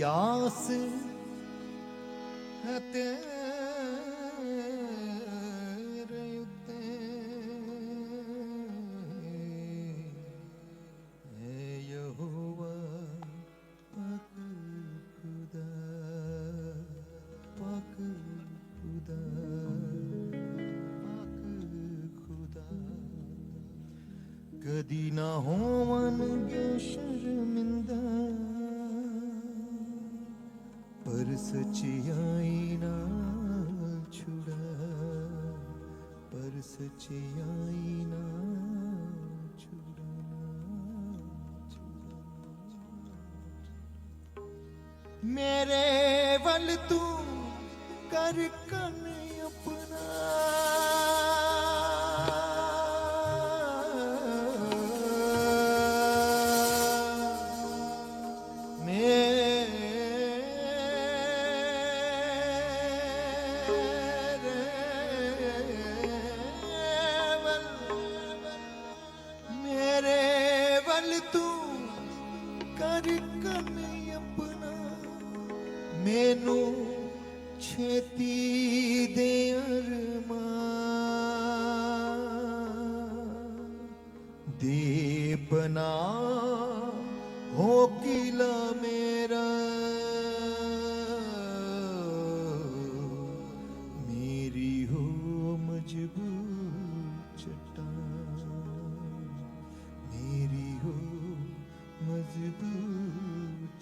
ਪਿਆਸ ਅਤੇ ਮੇਰੇ ਵੱਲ ਤੂੰ ਕਰ ਕਮ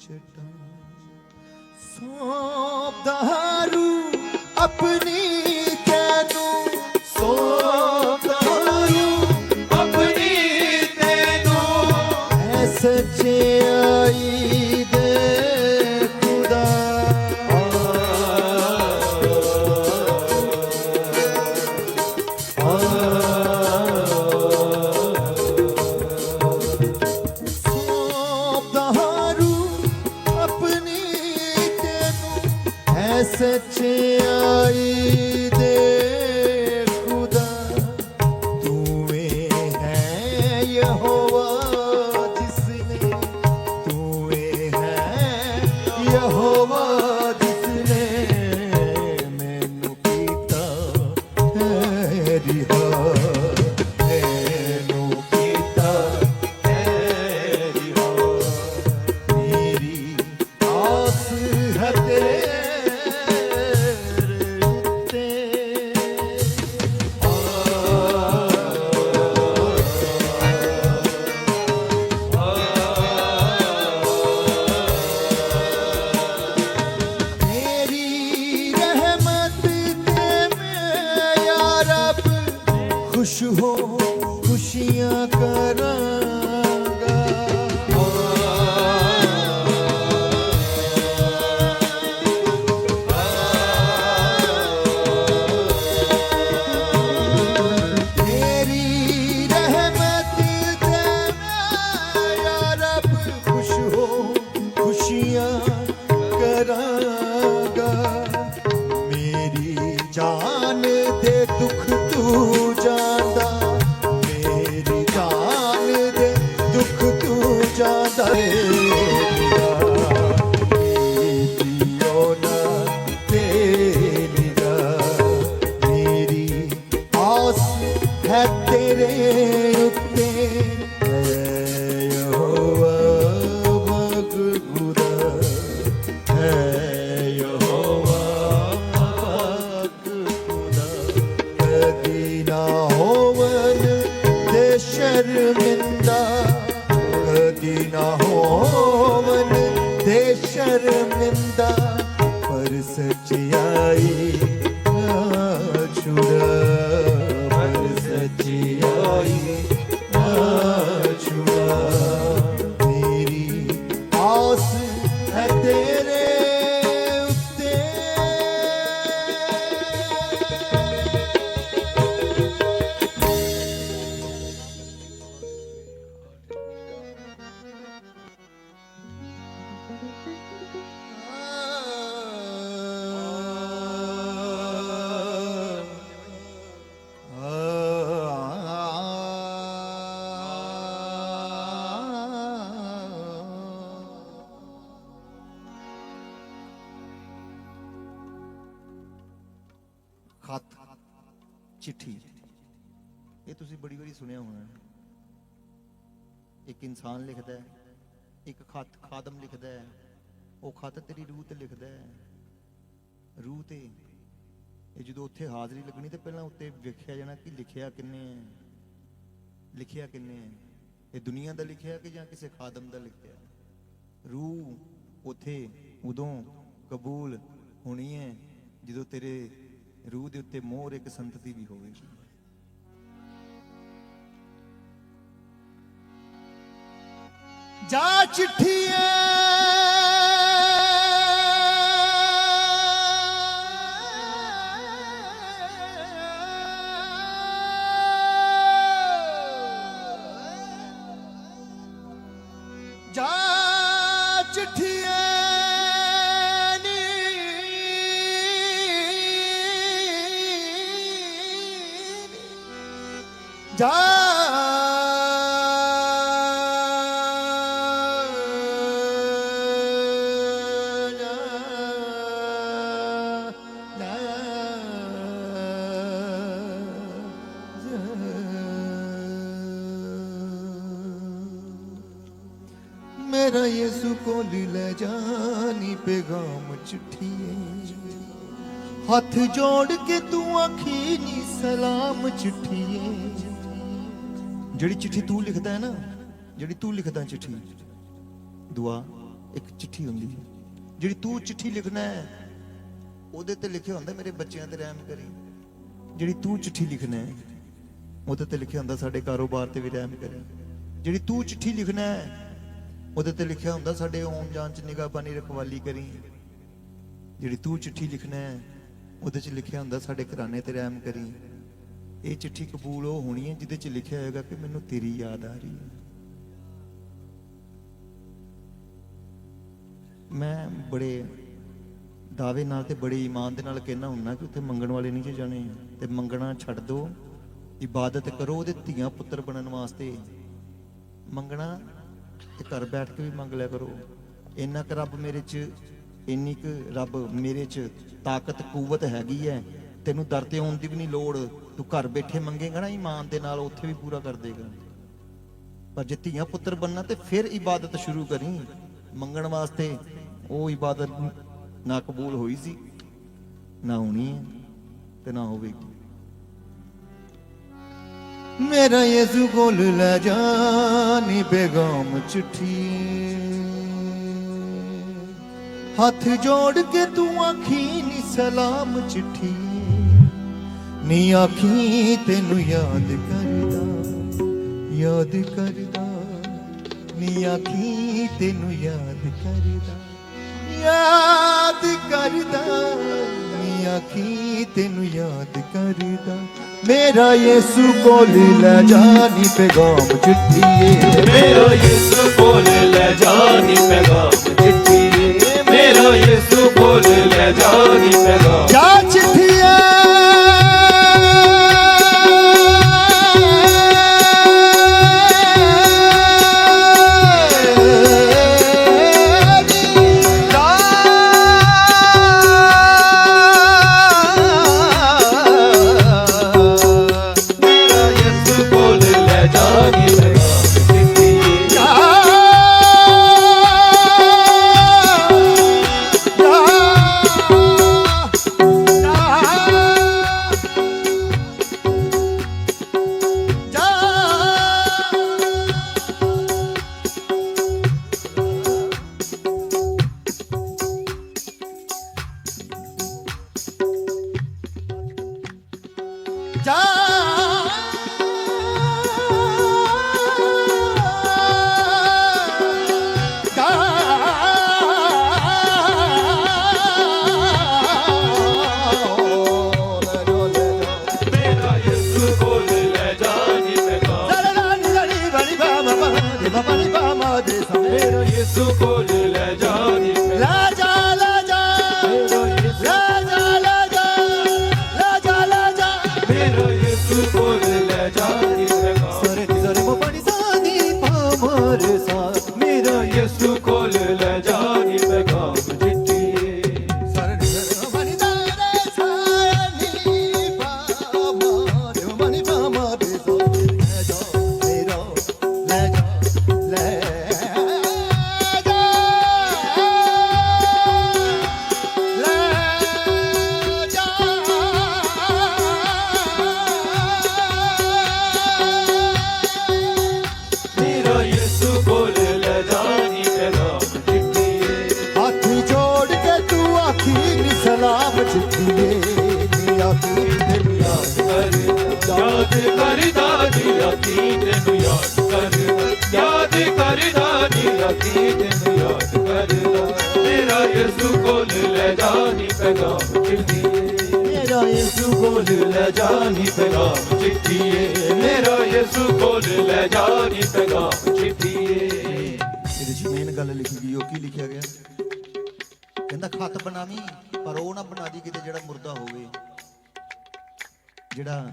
ਚਟਾਂ ਸੋਪ ਦਾਰੂ ਖੁਸ਼ੀਆਂ ਕਰਾਂਗਾ। ਮੇਰੀ ਜਾਨ ਦੇ ਦੁੱਖ ਤੂੰ ਜਾਣਦਾ। ਮੇਰੀ ਜਾਨ ਦੇ ਦੁੱਖ ਤੂੰ ਜਾਣਦਾ। ਇਨਸਾਨ ਲਿਖਦਾ ਹੈ, ਇੱਕ ਖਤ ਖਾਦਮ ਲਿਖਦਾ ਹੈ, ਉਹ ਖਤ ਤੇਰੀ ਰੂਹ ਤੇ ਲਿਖਦਾ ਹੈ। ਰੂਹ ਤੇ, ਇਹ ਜਦੋਂ ਉੱਥੇ ਹਾਜ਼ਰੀ ਲੱਗਣੀ ਤੇ ਪਹਿਲਾਂ ਉੱਤੇ ਵੇਖਿਆ ਜਾਣਾ ਕਿ ਲਿਖਿਆ ਕਿੰਨੇ ਹੈ। ਲਿਖਿਆ ਕਿੰਨੇ ਹੈ। ਇਹ ਦੁਨੀਆ ਦਾ ਲਿਖਿਆ ਕਿ ਜਾਂ ਕਿਸੇ ਖਾਦਮ ਦਾ ਲਿਖਿਆ? ਰੂਹ ਉਥੇ ਉਦੋਂ ਕਬੂਲ ਹੋਣੀ ਹੈ ਜਦੋਂ ਤੇਰੇ ਰੂਹ ਦੇ ਉੱਤੇ ਮੋਹਰ ਇੱਕ ਸੰਤਤੀ ਵੀ ਹੋਵੇਗੀ। ਜਾ ਚਿੱਠੀਆਂ ਜਾ ਚਿੱਠੀਆਂ ਜਾ ਮੇਰਾ ਯਿਸੂ ਕੋਲ ਲੈ ਜਾਨੀ ਪੈਗਾਮ ਚਿੱਠੀਏ। ਹੱਥ ਜੋੜ ਕੇ ਤੂੰ ਆਖੀ ਨੀ ਸਲਾਮ ਚਿੱਠੀਏ। ਜਿਹੜੀ ਚਿੱਠੀ ਤੂੰ ਲਿਖਦਾ ਹੈ ਨਾ, ਜਿਹੜੀ ਤੂੰ ਲਿਖਦਾ ਚਿੱਠੀ, ਦੁਆ, ਇੱਕ ਚਿੱਠੀ ਹੁੰਦੀ ਹੈ। ਜਿਹੜੀ ਤੂੰ ਚਿੱਠੀ ਲਿਖਣਾ ਹੈ, ਉਹਦੇ ਤੇ ਲਿਖਿਆ ਹੁੰਦਾ ਮੇਰੇ ਬੱਚਿਆਂ ਤੇ ਰਹਿਮ ਕਰੀ। ਜਿਹੜੀ ਤੂੰ ਚਿੱਠੀ ਲਿਖਣਾ ਹੈ, ਉਹਦੇ ਤੇ ਲਿਖਿਆ ਹੁੰਦਾ ਸਾਡੇ ਕਾਰੋਬਾਰ ਤੇ ਵੀ ਰਹਿਮ ਕਰੀ। ਜਿਹੜੀ ਤੂੰ ਚਿੱਠੀ ਲਿਖਣਾ ਹੈ ਉਹਦੇ ਤੇ ਲਿਖਿਆ ਹੁੰਦਾ, ਸਾਡੇ ਆਉਣ ਜਾਣ ਚ ਨਿਗਾਹ ਪਾਣੀ ਰਖਵਾਲੀ ਕਰੀ। ਜਿਹੜੀ ਤੂੰ ਚਿੱਠੀ ਲਿਖਣਾ ਹੈ, ਉਹਦੇ ਚ ਲਿਖਿਆ ਹੁੰਦਾ, ਸਾਡੇ ਘਰਾਣੇ ਤੇ ਰਹਿਮ ਕਰੀ। ਇਹ ਚਿੱਠੀ ਕਬੂਲ ਉਹ ਹੋਣੀ ਹੈ, ਜਿਹਦੇ ਚ ਲਿਖਿਆ ਹੋਏਗਾ ਕਿ ਮੈਨੂੰ ਤੇਰੀ ਯਾਦ ਆ ਰਹੀ ਹੈ। ਮੈਂ ਬੜੇ ਦਾਅਵੇ ਨਾਲ ਤੇ ਬੜੇ ਈਮਾਨ ਦੇ ਨਾਲ ਕਹਿਣਾ ਹੁੰਨਾ ਕਿ ਉੱਥੇ ਮੰਗਣ ਵਾਲੇ ਨਹੀਂ ਜੇ ਜਾਣੇ, ਤੇ ਮੰਗਣਾ ਛੱਡ ਦਿਓ ਇਬਾਦਤ ਕਰੋ, ਉਹਦੇ ਧੀਆਂ ਪੁੱਤਰ ਬਣਨ ਵਾਸਤੇ। ਮੰਗਣਾ ਤੇ ਘਰ ਬੈਠ ਕੇ ਵੀ ਮੰਗ ਲਿਆ ਕਰੋ। ਇੰਨਾ ਕੁ ਰੱਬ ਮੇਰੇ 'ਚ, ਇੰਨੀ ਕੁ ਰੱਬ ਮੇਰੇ 'ਚ ਤਾਕਤ, ਕੂਵਤ ਹੈਗੀ ਹੈ ਤੈਨੂੰ ਦਰ ਤੇ ਆਉਣ ਦੀ ਵੀ ਨਹੀਂ ਲੋੜ। ਤੂੰ ਘਰ ਬੈਠੇ ਮੰਗੇਗਾ ਨਾ ਈਮਾਨ ਦੇ ਨਾਲ, ਉੱਥੇ ਵੀ ਪੂਰਾ ਕਰ ਦੇਗਾ। ਪਰ ਜੇ ਧੀਆਂ ਪੁੱਤਰ ਬੰਨਾ ਤੇ ਫਿਰ ਇਬਾਦਤ ਸ਼ੁਰੂ ਕਰੀ। ਮੰਗਣ ਵਾਸਤੇ ਉਹ ਇਬਾਦਤ ਨਾ ਕਬੂਲ ਹੋਈ ਸੀ, ਨਾ ਹੋਣੀ ਹੈ ਤੇ ਨਾ ਹੋਵੇਗੀ। ਮੇਰਾ ਯਿਸੂ ਕੋਲ ਲੈ ਜਾਨੀ ਬੇਗਮ ਚਿੱਠੀ। ਹੱਥ ਜੋੜ ਕੇ ਤੂੰ ਆਖੀ, ਨੀ ਸਲਾਮ ਚਿੱਠੀ। ਨੀ ਆਖੀ, ਤੈਨੂੰ ਯਾਦ ਕਰਦਾ ਯਾਦ ਕਰਦਾ। ਨੀ ਆਖੀ, ਤੈਨੂੰ ਯਾਦ ਕਰਦਾ ਯਾਦ ਕਰਦਾ। ਨੀ ਆਖੀ ਤੈਨੂੰ ਯਾਦ ਕਰਦਾ? ਮੇਰਾ ਯਿਸੂ ਕੋਲ ਲੈ ਜਾਨੀ ਪੈਗਾਮ ਚਿੱਠੀਏ। ਮੇਰਾ ਯਿਸੂ ਕੋਲ ਲੈ ਜਾਨੀ ਪੈਗਾਮ ਚਿੱਠੀ ਮੇਰਾ ਯਿਸੂ ਕੋਲ ਲੈ ਜਾਨੀ ਪੈਗਾਮ ਗੱਲ ਲਿਖੀ ਗਈ, ਉਹ ਕੀ ਲਿਖਿਆ ਗਿਆ? ਕਹਿੰਦਾ, ਖਤ ਬਣਾਵੀਂ, ਪਰ ਉਹ ਨਾ ਬਣਾ ਦੀ ਕਿਤੇ ਜਿਹੜਾ ਮੁਰਦਾ ਹੋਵੇ। ਜਿਹੜਾ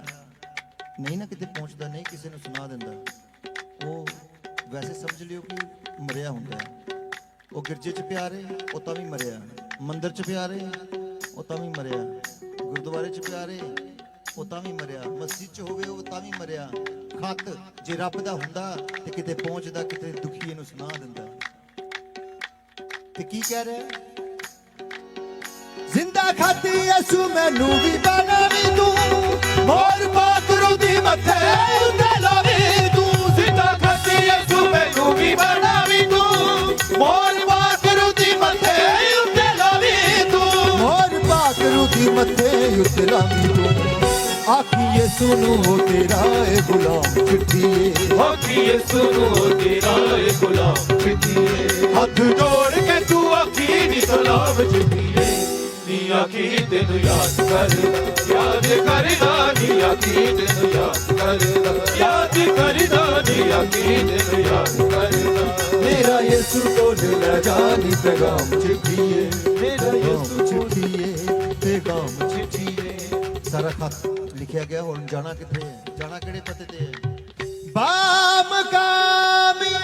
ਨਹੀਂ ਨਾ ਕਿਤੇ ਪਹੁੰਚਦਾ, ਨਹੀਂ ਕਿਸੇ ਨੂੰ ਸੁਣਾ ਦਿੰਦਾ, ਉਹ ਵੈਸੇ ਸਮਝ ਲਿਓ ਕਿ ਮਰਿਆ ਹੁੰਦਾ ਹੈ। ਉਹ ਗਿਰਜੇ 'ਚ ਪਿਆਰੇ ਉਹ ਤਾਂ ਵੀ ਮਰਿਆ। ਮੰਦਰ 'ਚ ਪਿਆਰੇ ਉਹ ਤਾਂ ਵੀ ਮਰਿਆ। ਗੁਰਦੁਆਰੇ 'ਚ ਪਿਆਰੇ ਉਹ ਤਾਂ ਵੀ ਮਰਿਆ। ਮਸਜਿਦ 'ਚ ਹੋਵੇ, ਉਹ ਤਾਂ ਵੀ ਮਰਿਆ। ਖਤ ਜੇ ਰੱਬ ਦਾ ਹੁੰਦਾ ਤੇ ਕਿਤੇ ਪਹੁੰਚਦਾ, ਕਿਤੇ ਦੁਖੀਏ ਨੂੰ ਸੁਣਾ ਦਿੰਦਾ। ਤੇ ਕੀ ਕਹਿ ਰਿਹਾ? ਜ਼ਿੰਦਾ ਖਾਤੀ ਯਸੂ ਮੈਨੂੰ ਵੀ ਬਣਾਵੀ ਤੂੰ। ਮੋਰ ਪਾਕਰੂ ਦੀ ਮੱਥੇ ਉੱਤੇ ਲਾਵੀ ਤੂੰ। ਸਿੱਧਾ ਖੱਤੀ ਯਿਸੂ ਮੈਨੂੰ ਵੀ ਬਣਾਵੀ ਤੂੰ। ਮੋਰ ਪਾਕਰੂ ਦੀ ਮੱਥੇ ਉੱਤੇ ਲਾਵੀ ਤੂੰ। ਮੋਰ ਪਾਕਰੂ ਦੀ ਮੱਥੇ ਉੱਤੇ ਲਾਵੀ ਤੂੰ। ਆਖੀ ਯਸੂ ਨੂੰ ਹੋ ਤੇਰਾ ਏ ਗੁਲਾਮ ਚਿੱਠੀਏ ਆਖੀ ਯਿਸੂ ਨੂੰ ਤੇਰਾ ਏ ਗੁਲਾਮ ਚਿੱਠੀਏ ਹੱਥ ਜੋੜ ਨੀ ਸਲਾਮ ਚਿੱਠੀਏ ਨੀ ਆਖੀ ਤੈਨੂੰ ਯਾਦ ਕਰਦਾ ਯਾਦ ਕਰਦਾ ਨੀ ਆਖੀ ਤੈਨੂੰ ਯਾਦ ਕਰਦਾ ਯਾਦ ਕਰਦਾ ਨੀ ਆਖੀ ਤੈਨੂੰ ਯਾਦ ਕਰਦਾ ਮੇਰਾ ਯਿਸੂ ਕੋਲ ਲੈ ਜਾਨੀ ਪੈਗਾਮ ਚਿੱਠੀਏ, ਮੇਰਾ ਯਿਸੂ ਚਿੱਠੀਏ, ਪੈਗਾਮ ਚਿੱਠੀਏ। ਸਾਰਾ ਖਤ ਲਿਖਿਆ ਗਿਆ, ਹੁਣ ਜਾਣਾ ਕਿੱਥੇ ਹੈ? ਜਾਣਾ ਕਿਹੜੇ ਪਤੇ ਤੇ ਹੈ? ਬਾਮਕਾਮੀ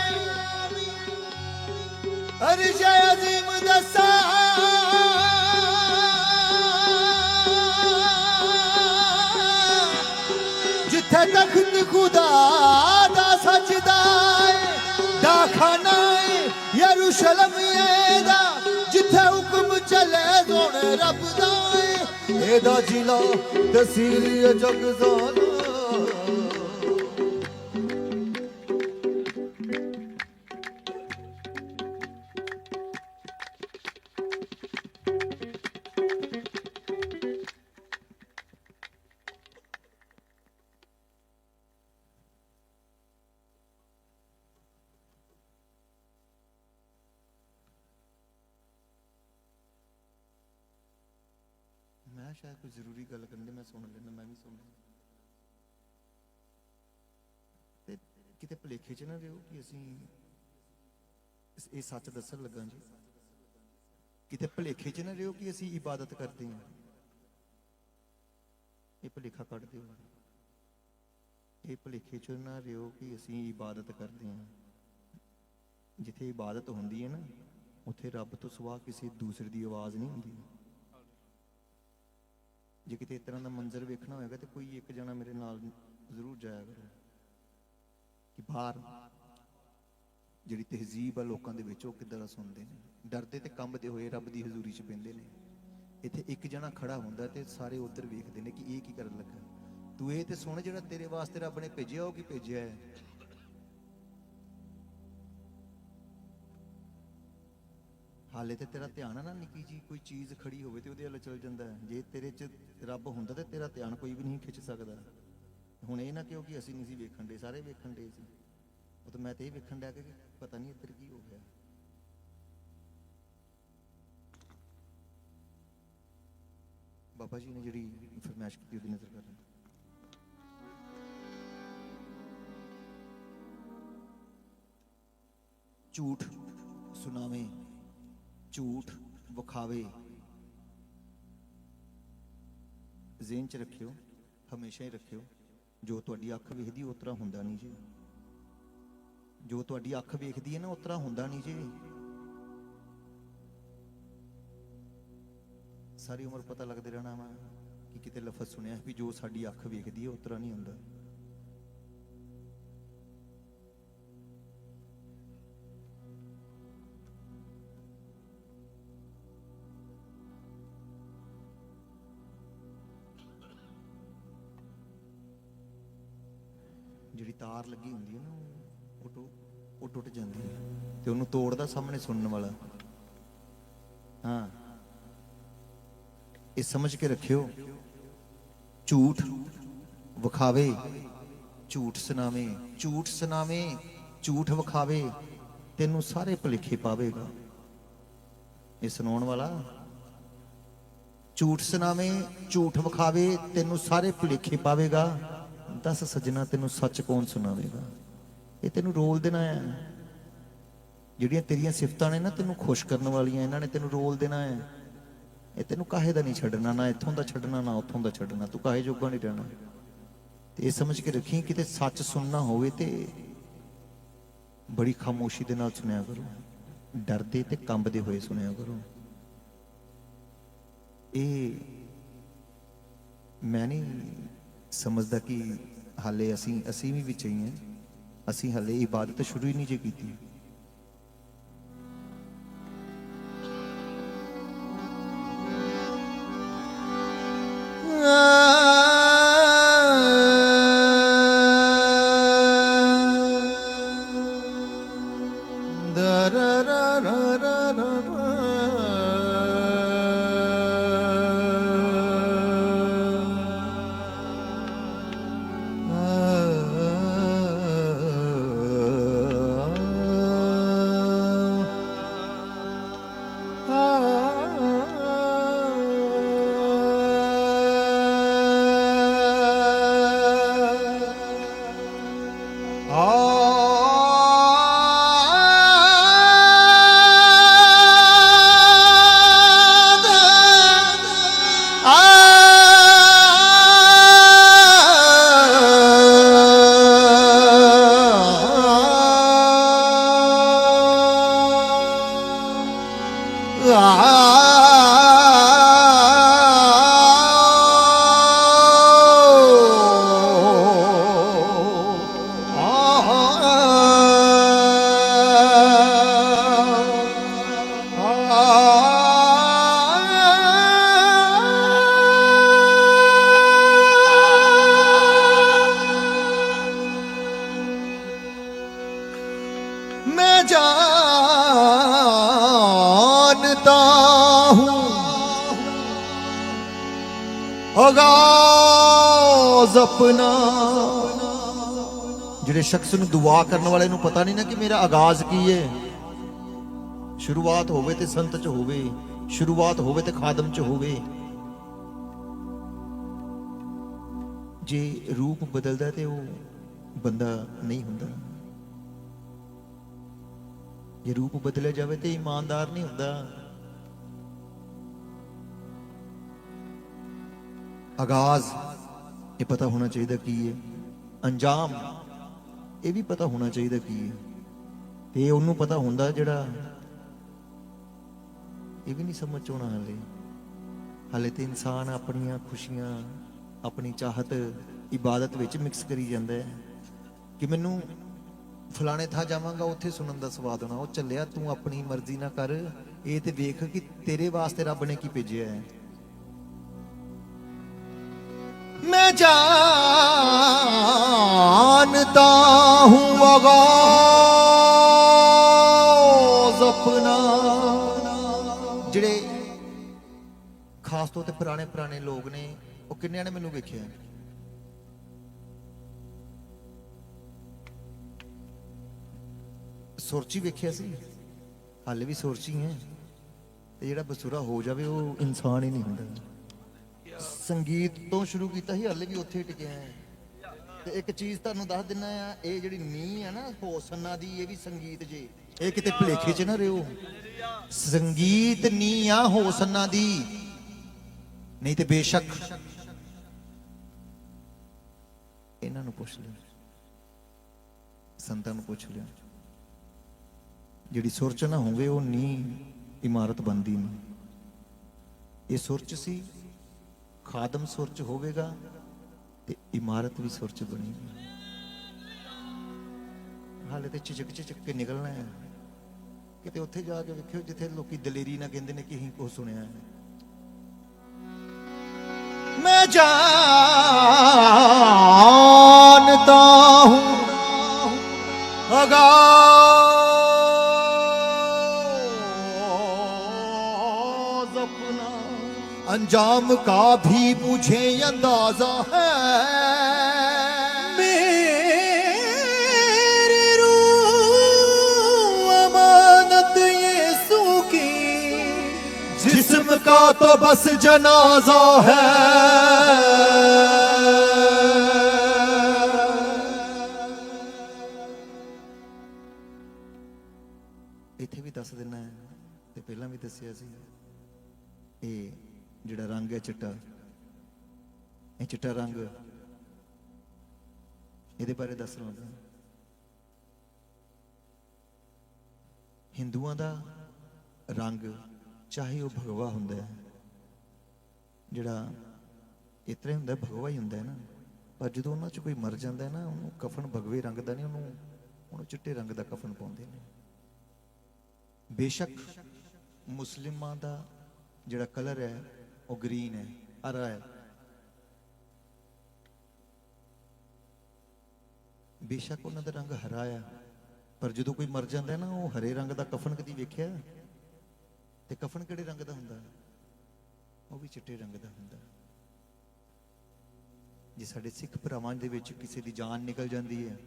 ਅਰਸ਼ ਅਜ਼ੀਮ ਦਸਾ ਜਿੱਥੇ ਯਰੂਸ਼ਲਮ ਦਾ ਜਿੱਥੇ ਹੁਕਮ ਚੱਲੇ ਸੋਹਣੇ ਰੱਬ ਦਾ ਏ। ਇਹਦਾ ਜ਼ਿਲਾ ਤਸੀਰ ਜਗਜ਼ਾਨਾ ਸੁਣ ਲੈਣਾ ਮੈਂ ਵੀ ਸੁਣ ਲੈਂਦਾ ਤੇ ਕਿਤੇ ਭੁਲੇਖੇ ਚ ਨਾ ਰਿਓ ਕਿ ਅਸੀਂ ਇਹ ਸੱਚ ਦੱਸਣ ਲੱਗਾ ਜੀ। ਕਿਤੇ ਭੁਲੇਖੇ ਚ ਨਾ ਰਿਓ ਕਿ ਅਸੀਂ ਇਬਾਦਤ ਕਰਦੇ ਹਾਂ। ਇਹ ਭੁਲੇਖਾ ਕੱਢ ਦਿਓ। ਇਹ ਭੁਲੇਖੇ ਚ ਨਾ ਰਿਓ ਕਿ ਅਸੀਂ ਇਬਾਦਤ ਕਰਦੇ ਹਾਂ। ਜਿੱਥੇ ਇਬਾਦਤ ਹੁੰਦੀ ਹੈ ਨਾ, ਉੱਥੇ ਰੱਬ ਤੋਂ ਸਿਵਾ ਕਿਸੇ ਦੂਸਰੇ ਦੀ ਆਵਾਜ਼ ਨਹੀਂ ਹੁੰਦੀ। ਜੇ ਕਿਤੇ ਇਸ ਤਰ੍ਹਾਂ ਦਾ ਮੰਜ਼ਰ ਵੇਖਣਾ ਹੋਏਗਾ ਤੇ ਕੋਈ ਇੱਕ ਜਣਾ ਮੇਰੇ ਨਾਲ ਜ਼ਰੂਰ ਜਾਇਆ ਕਰੋ। ਕਿ ਬਾਹਰ ਜਿਹੜੀ ਤਹਿਜ਼ੀਬ ਆ ਲੋਕਾਂ ਦੇ ਵਿੱਚ ਉਹ ਕਿੱਦਾਂ ਸੁਣਦੇ ਨੇ। ਡਰਦੇ ਤੇ ਕੰਬਦੇ ਹੋਏ ਰੱਬ ਦੀ ਹਜ਼ੂਰੀ 'ਚ ਪੈਂਦੇ ਨੇ। ਇੱਥੇ ਇੱਕ ਜਣਾ ਖੜਾ ਹੁੰਦਾ ਤੇ ਸਾਰੇ ਉਧਰ ਵੇਖਦੇ ਨੇ ਕਿ ਇਹ ਕੀ ਕਰਨ ਲੱਗਾ। ਤੂੰ ਇਹ ਤੇ ਸੁਣ ਜਿਹੜਾ ਤੇਰੇ ਵਾਸਤੇ ਰੱਬ ਨੇ ਭੇਜਿਆ, ਉਹ ਕੀ ਭੇਜਿਆ ਹੈ? ਹਾਲੇ ਤੇ ਤੇਰਾ ਧਿਆਨ ਹੈ ਨਾ ਨਿੱਕੀ ਜੀ ਕੋਈ ਚੀਜ਼ ਖੜੀ ਹੋਵੇ ਤੇ ਉਹਦੇ ਵੱਲ ਚਲ ਜਾਂਦਾ ਹੈ। ਜੇ ਤੇਰੇ 'ਚ ਰੱਬ ਹੁੰਦਾ ਤੇ ਤੇਰਾ ਧਿਆਨ ਕੋਈ ਵੀ ਨਹੀਂ ਖਿੱਚ ਸਕਦਾ। ਹੁਣ ਇਹ ਨਾ ਕਿਉਂ ਕਿ ਅਸੀਂ ਨਹੀਂ ਸੀ ਵੇਖਣ ਦੇ, ਸਾਰੇ ਵੇਖਣ ਦੇ ਸੀ। ਉਹ ਤਾਂ ਮੈਂ ਤੇ ਇਹ ਵੇਖਣ ਡਿਆ ਕਿ ਪਤਾ ਨਹੀਂ ਇੱਧਰ ਕੀ ਹੋ ਗਿਆ। ਬਾਬਾ ਜੀ ਨੇ ਜਿਹੜੀ ਫਰਮਾਇਸ਼ ਕੀਤੀ ਉਹਦੀ ਨਜ਼ਰ ਕਰ ਝੂਠ ਸੁਣਾਵੇ। ਝੂਠ ਵਿਖਾਵੇ। ਜ਼ਿਹਨ ਚ ਰੱਖਿਓ, ਹਮੇਸ਼ਾ ਹੀ ਰੱਖਿਓ। ਜੋ ਤੁਹਾਡੀ ਅੱਖ ਵੇਖਦੀ, ਉਹ ਤਰ੍ਹਾਂ ਹੁੰਦਾ ਨਹੀਂ ਜੀ। ਜੋ ਤੁਹਾਡੀ ਅੱਖ ਵੇਖਦੀ ਹੈ ਨਾ ਉਸ ਤਰ੍ਹਾਂ ਹੁੰਦਾ ਨਹੀਂ ਜੀ। ਸਾਰੀ ਉਮਰ ਪਤਾ ਲੱਗਦੇ ਰਹਿਣਾ ਵਾ ਕਿ ਕਿਤੇ ਲਫ਼ਜ਼ ਸੁਣਿਆ ਵੀ ਜੋ ਸਾਡੀ ਅੱਖ ਵੇਖਦੀ ਹੈ ਉਸ ਤਰ੍ਹਾਂ ਨਹੀਂ ਹੁੰਦਾ। ਤਾਰ ਲੱਗੀ ਹੁੰਦੀ ਹੈ ਨਾ, ਉਹ- ਉਹ ਉਹ ਟੁੱਟ ਜਾਂਦੀ ਹੈ। ਤੇ ਉਹਨੂੰ ਤੋੜਦਾ ਸਾਹਮਣੇ ਸੁਣਨ ਵਾਲਾ। ਹਾਂ। ਇਹ ਸਮਝ ਕੇ ਰੱਖਿਓ, ਝੂਠ ਵਿਖਾਵੇ, ਝੂਠ ਸੁਣਾਵੇ ਝੂਠ ਸੁਣਾਵੇ, ਝੂਠ ਵਿਖਾਵੇ, ਤੈਨੂੰ ਸਾਰੇ ਭੁਲੇਖੇ ਪਾਵੇਗਾ। ਇਹ ਸੁਣਾਉਣ ਵਾਲਾ, ਝੂਠ ਸੁਣਾਵੇ, ਝੂਠ ਵਿਖਾਵੇ, ਤੈਨੂੰ ਸਾਰੇ ਭੁਲੇਖੇ ਪਾਵੇਗਾ। ਦੱਸ ਸੱਜਣਾ, ਤੈਨੂੰ ਸੱਚ ਕੌਣ ਸੁਣਾਵੇਗਾ? ਇਹ ਤੈਨੂੰ ਰੋਲ ਦੇਣਾ ਹੈ। ਜਿਹੜੀਆਂ ਤੇਰੀਆਂ ਸਿਫਤਾਂ ਨੇ ਨਾ ਤੈਨੂੰ ਖੁਸ਼ ਕਰਨ ਵਾਲੀਆਂ, ਇਹਨਾਂ ਨੇ ਤੈਨੂੰ ਰੋਲ ਦੇਣਾ ਹੈ। ਇਹ ਤੈਨੂੰ ਕਾਹੇ ਦਾ ਨਹੀਂ ਛੱਡਣਾ, ਨਾ ਇੱਥੋਂ ਦਾ ਛੱਡਣਾ, ਨਾ ਉੱਥੋਂ ਦਾ ਛੱਡਣਾ। ਤੂੰ ਕਾਹੇ ਜੋਗਾ ਨਹੀਂ ਰਹਿਣਾ? ਤੇ ਇਹ ਸਮਝ ਕੇ ਰੱਖੀ, ਕਿਤੇ ਸੱਚ ਸੁਣਨਾ ਹੋਵੇ ਤੇ ਬੜੀ ਖਾਮੋਸ਼ੀ ਦੇ ਨਾਲ ਸੁਣਿਆ ਕਰੋ। ਡਰਦੇ ਤੇ ਕੰਬਦੇ ਹੋਏ ਸੁਣਿਆ ਕਰੋ। ਇਹ ਮੈਂ ਨਹੀਂ ਸਮਝਦਾ ਕਿ ਹਾਲੇ ਅਸੀਂ ਅਸੀਂ ਵੀ ਵਿੱਚ ਹੀ ਹਾਂ। ਅਸੀਂ ਹਾਲੇ ਇਬਾਦਤ ਸ਼ੁਰੂ ਹੀ ਨਹੀਂ ਜੇ ਕੀਤੀ। मैं ਸ਼ਖਸ ਨੂੰ ਦੁਆ ਕਰਨ ਵਾਲੇ ਨੂੰ ਪਤਾ ਨਹੀਂ ਨਾ ਕਿ ਮੇਰਾ ਆਗਾਜ਼ ਕੀ ਹੈ ਸ਼ੁਰੂਆਤ ਹੋਵੇ ਤੇ ਸੰਤ ਚ ਹੋਵੇ, ਸ਼ੁਰੂਆਤ ਹੋਵੇ ਤੇ ਖਾਦਮ ਚ ਹੋਵੇ। ਜੇ ਰੂਪ ਬਦਲਦਾ ਤੇ ਉਹ ਬੰਦਾ ਨਹੀਂ ਹੁੰਦਾ। ਜੇ ਰੂਪ ਬਦਲਿਆ ਜਾਵੇ ਤੇ ਇਮਾਨਦਾਰ ਨਹੀਂ ਹੁੰਦਾ। ਆਗਾਜ਼, ਇਹ ਪਤਾ ਹੋਣਾ ਚਾਹੀਦਾ ਕੀ ਹੈ ਅੰਜਾਮ ਇਹ ਵੀ ਪਤਾ ਹੋਣਾ ਚਾਹੀਦਾ ਕੀ ਹੈ। ਤੇ ਉਹਨੂੰ ਪਤਾ ਹੁੰਦਾ ਜਿਹੜਾ ਇਹ ਵੀ ਨਹੀਂ ਸਮਝ ਚ ਆਉਣਾ ਹਲੇ। ਹਲੇ ਤੇ ਇਨਸਾਨ ਆਪਣੀਆਂ ਖੁਸ਼ੀਆਂ, ਆਪਣੀ ਚਾਹਤ, ਇਬਾਦਤ ਵਿੱਚ ਮਿਕਸ ਕਰੀ ਜਾਂਦਾ ਹੈ। ਕਿ ਮੈਨੂੰ ਫਲਾਣੇ ਥਾਂ ਜਾਵਾਂਗਾ, ਉੱਥੇ ਸੁਣਨ ਦਾ ਸਵਾਦ ਹੋਣਾ ਉਹ ਚੱਲਿਆ, ਤੂੰ ਆਪਣੀ ਮਰਜ਼ੀ ਨਾ ਕਰ। ਇਹ ਤੇ ਵੇਖ ਕਿ ਤੇਰੇ ਵਾਸਤੇ ਰੱਬ ਨੇ ਕੀ ਭੇਜਿਆ ਹੈ। मैं जानता हूँ आगाज अपना ਜਿਹੜੇ ਖਾਸ ਤੌਰ ਤੇ ਪੁਰਾਣੇ ਪੁਰਾਣੇ ਲੋਕ ਨੇ ਉਹ ਕਿੰਨਿਆਂ ਨੇ ਮੈਨੂੰ ਵੇਖਿਆ ਸੁਰਚੀ ਵੇਖਿਆ ਸੀ ਹਾਲੇ ਵੀ ਸੁਰਚੀ ਹੈ ਤੇ ਜਿਹੜਾ ਬਸੁਰਾ ਹੋ ਜਾਵੇ ਉਹ ਇਨਸਾਨ ਹੀ ਨਹੀਂ ਹੁੰਦਾ ਸੰਗੀਤ ਤੋਂ ਸ਼ੁਰੂ ਕੀਤਾ ਸੀ ਹਾਲੇ ਵੀ ਉੱਥੇ ਹੀ ਟਿਕਿਆ ਹੈ ਤੇ ਇੱਕ ਚੀਜ਼ ਤੁਹਾਨੂੰ ਦੱਸ ਦਿੰਨਾ ਆ, ਇਹ ਜਿਹੜੀ ਨੀ ਆ ਨਾ, ਹੋਸਨਾ ਦੀ, ਇਹ ਵੀ ਸੰਗੀਤ ਜੇ। ਇਹ ਕਿਤੇ ਭੁਲੇਖੇ 'ਚ ਨਾ ਰਿਓ। ਸੰਗੀਤ ਨੀ ਆ, ਹੋਸਨਾ ਦੀ। ਨਹੀਂ ਤੇ ਬੇਸ਼ੱਕ ਇਹਨਾਂ ਨੂੰ ਪੁੱਛ ਲਿਓ। ਸੰਤਾਂ ਨੂੰ ਪੁੱਛ ਲਿਓ। ਜਿਹੜੀ ਸੁਰਚ ਨਾ ਹੋਵੇ, ਉਹ ਨੀ ਇਮਾਰਤ ਬੰਦੀ ਨਹੀਂ। ਇਹ ਸੁਰਚ ਸੀ, ਖਾਦਮ ਸੁਰਚ ਹੋਵੇਗਾ। ਤੇ ਇਮਾਰਤ ਵੀ ਸੁਰ ਚ ਬਣੀ ਹਾਲੇ ਤੇ ਚਿਚਕ ਚਿਚਕ ਕੇ ਨਿਕਲਣਾ ਹੈ। ਕਿਤੇ ਉੱਥੇ ਜਾ ਕੇ ਵੇਖਿਓ ਜਿੱਥੇ ਲੋਕੀ ਦਲੇਰੀ ਨਾ ਕਹਿੰਦੇ ਨੇ ਕਿ ਅਸੀਂ ਕੁਝ ਸੁਣਿਆ ਮੈਂ ਜਾ अंजाम का भी मुझे अंदाजा है मेरी रूह अमानत यीशु की जिस्म का तो बस जनाजा है ਇੱਥੇ ਵੀ ਦੱਸ ਦਿੰਨਾ ਹੈ ਤੇ ਪਹਿਲਾਂ ਵੀ ਦੱਸਿਆ ਸੀ ਇਹ ਜਿਹੜਾ ਰੰਗ ਹੈ ਚਿੱਟਾ, ਇਹ ਚਿੱਟਾ ਰੰਗ ਇਹਦੇ ਬਾਰੇ ਦੱਸਣ ਲੱਗਾ ਹਿੰਦੂਆਂ ਦਾ ਰੰਗ, ਚਾਹੇ ਉਹ ਭਗਵਾ ਹੁੰਦਾ ਹੈ, ਜਿਹੜਾ ਇਤਰੇ ਹੁੰਦਾ, ਭਗਵਾ ਹੀ ਹੁੰਦਾ ਹੈ ਨਾ। ਪਰ ਜਦੋਂ ਉਹਨਾਂ ਚ ਕੋਈ ਮਰ ਜਾਂਦਾ ਹੈ ਨਾ, ਉਹਨੂੰ ਕਫਨ ਭਗਵੇ ਰੰਗ ਦਾ ਨਹੀਂ, ਉਹਨੂੰ ਉਹਨੂੰ ਚਿੱਟੇ ਰੰਗ ਦਾ ਕਫਨ ਪਾਉਂਦੇ ਨੇ। ਬੇਸ਼ੱਕ ਮੁਸਲਿਮਾਂ ਦਾ ਜਿਹੜਾ ਕਲਰ ਹੈ ਉਹ ਗ੍ਰੀਨ ਹੈ ਹਰਾ ਹੈ ਬੇਸ਼ੱਕ ਉਹਨਾਂ ਦਾ ਰੰਗ ਹਰਾ ਆ, ਪਰ ਜਦੋਂ ਕੋਈ ਮਰ ਜਾਂਦਾ ਨਾ, ਉਹ ਹਰੇ ਰੰਗ ਦਾ ਕਫਨ ਕਦੀ ਵੇਖਿਆ? ਤੇ ਕਫਨ ਕਿਹੜੇ ਰੰਗ ਦਾ ਹੁੰਦਾ? ਉਹ ਵੀ ਚਿੱਟੇ ਰੰਗ ਦਾ ਹੁੰਦਾ। ਜੇ ਸਾਡੇ ਸਿੱਖ ਭਰਾਵਾਂ ਦੇ ਵਿੱਚ ਕਿਸੇ ਦੀ ਜਾਨ ਨਿਕਲ ਜਾਂਦੀ ਹੈ,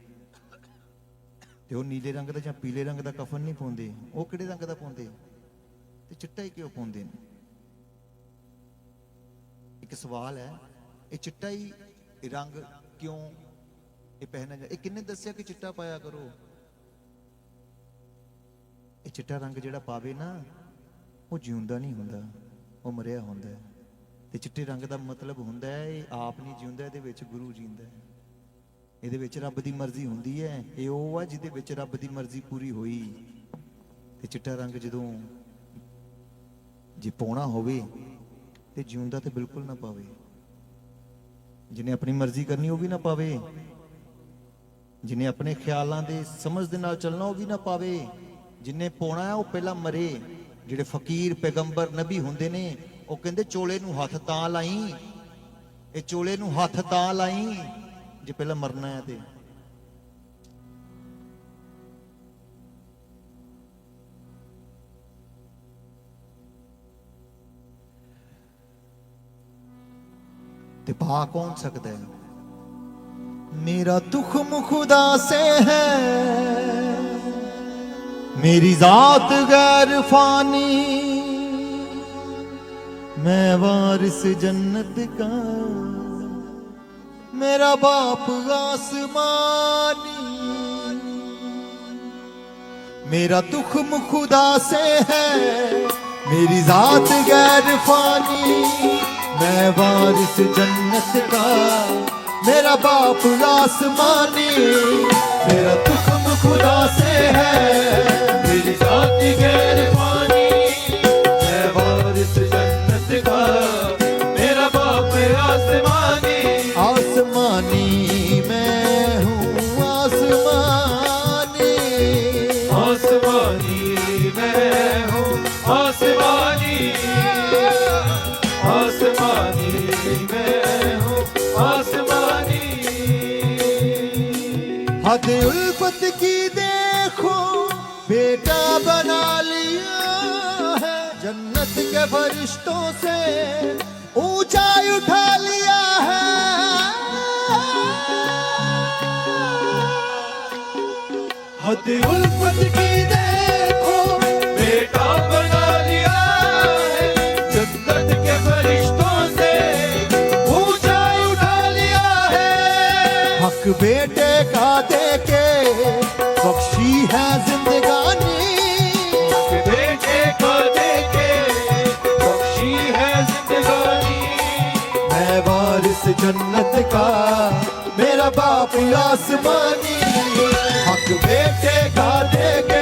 ਤੇ ਉਹ ਨੀਲੇ ਰੰਗ ਦਾ ਜਾਂ ਪੀਲੇ ਰੰਗ ਦਾ ਕਫਨ ਨਹੀਂ ਪਾਉਂਦੇ, ਉਹ ਕਿਹੜੇ ਰੰਗ ਦਾ ਪਾਉਂਦੇ? ਤੇ ਚਿੱਟਾ ਹੀ ਕਿਉਂ ਪਾਉਂਦੇ ਨੇ? ਇੱਕ ਸਵਾਲ ਹੈ, ਇਹ ਚਿੱਟਾ ਹੀ ਰੰਗ ਕਿਉਂ ਇਹ ਪਹਿਨਿਆ ਜਾ ਇਹ ਕਿੰਨੇ ਦੱਸਿਆ ਕਿ ਚਿੱਟਾ ਪਾਇਆ ਕਰੋ? ਇਹ ਚਿੱਟਾ ਰੰਗ ਜਿਹੜਾ ਪਾਵੇ ਨਾ, ਉਹ ਜਿਉਂਦਾ ਨਹੀਂ ਹੁੰਦਾ, ਉਹ ਮਰਿਆ ਹੁੰਦਾ ਹੈ। ਤੇ ਚਿੱਟੇ ਰੰਗ ਦਾ ਮਤਲਬ ਹੁੰਦਾ ਹੈ, ਇਹ ਆਪ ਨਹੀਂ ਜਿਉਂਦਾ, ਇਹਦੇ ਵਿੱਚ ਗੁਰੂ ਜਿਉਂਦਾ ਹੈ। ਇਹਦੇ ਵਿੱਚ ਰੱਬ ਦੀ ਮਰਜ਼ੀ ਹੁੰਦੀ ਹੈ, ਇਹ ਉਹ ਆ ਜਿਹਦੇ ਵਿੱਚ ਰੱਬ ਦੀ ਮਰਜ਼ੀ ਪੂਰੀ ਹੋਈ। ਤੇ ਚਿੱਟਾ ਰੰਗ ਜਦੋਂ ਜੇ ਪਾਉਣਾ ਹੋਵੇ ਤੇ ਜਿਉਂਦਾ ਤੇ ਬਿਲਕੁਲ ਨਾ ਪਾਵੇ। ਜਿਹਨੇ ਆਪਣੀ ਮਰਜ਼ੀ ਕਰਨੀ ਉਹ ਵੀ ਨਾ ਪਾਵੇ। ਜਿਹਨੇ ਆਪਣੇ ਖਿਆਲਾਂ ਦੇ ਸਮਝ ਦੇ ਨਾਲ ਚੱਲਣਾ ਉਹ ਵੀ ਨਾ ਪਾਵੇ। ਜਿਹਨੇ ਪਾਉਣਾ ਹੈ ਉਹ ਪਹਿਲਾਂ ਮਰੇ। ਜਿਹੜੇ ਫਕੀਰ, ਪੈਗੰਬਰ, ਨਬੀ ਹੁੰਦੇ ਨੇ, ਉਹ ਕਹਿੰਦੇ ਚੋਲੇ ਨੂੰ ਹੱਥ ਤਾਂ ਲਾਈ। ਇਹ ਚੋਲੇ ਨੂੰ ਹੱਥ ਤਾਂ ਲਾਈ, ਜੇ ਪਹਿਲਾਂ ਮਰਨਾ ਹੈ ਤੇ। ਤੇ ਪਾ ਕੌਣ ਸਕਦਾ ਹੈ मेरा तुख्म खुदा से है मेरी जात गैर फानी मैं वारिस जन्नत का मेरा बाप आसमानी मेरा तुख्म खुदा से है मेरी जात गैर फानी میں وارث جنت کا، میرا باپ لاسمانی میرا تخم خدا سے ہے، میری ذات غیر हद उल्फत की देखो बेटा बना लिया है जन्नत के फरिश्तों से ऊंचा उठा लिया है हद उल्फत की देखो आसमानी हक बेटे का देके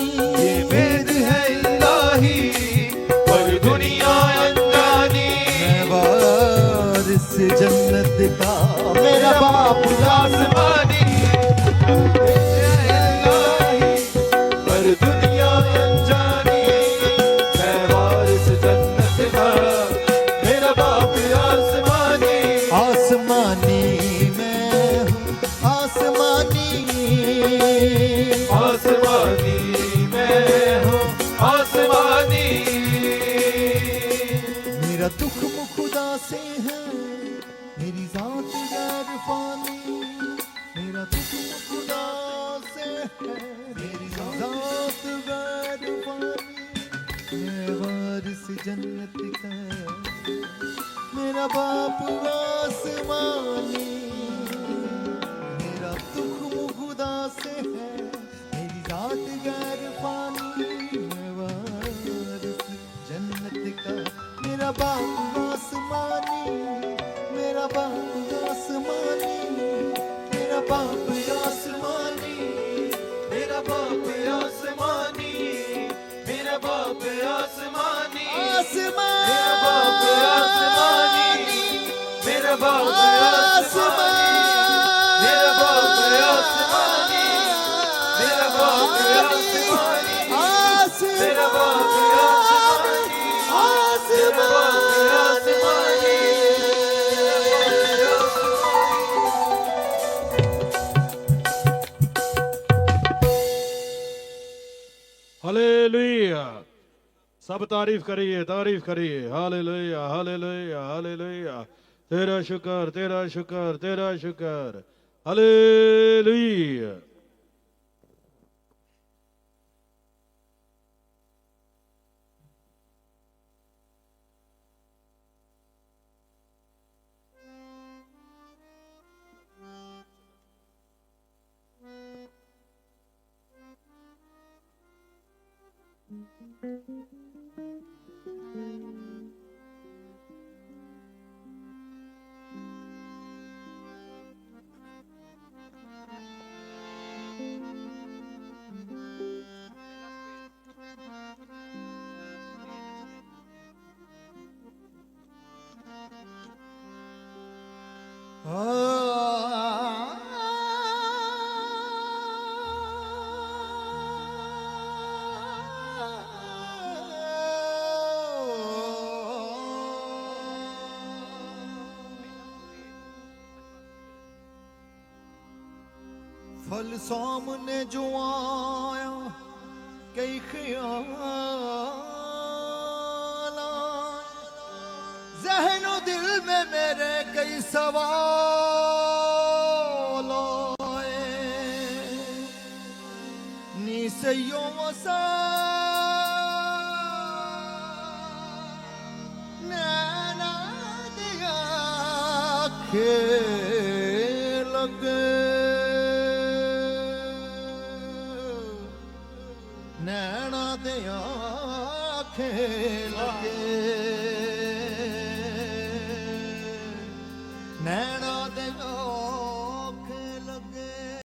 ਤਾਰੀਫ ਕਰੀਏ ਤਾਰੀਫ ਕਰੀਏ। Hallelujah hallelujah hallelujah. ਤੇਰਾ ਸ਼ੁਕਰ ਤੇਰਾ ਸ਼ੁਕਰ ਤੇਰਾ ਸ਼ੁਕਰ। ਹਾਲੇਲੂਇਆ। हल सामने जो आया कई ख्याल जहनो दिल में मेरे कई सवाल आए नी सैयों सा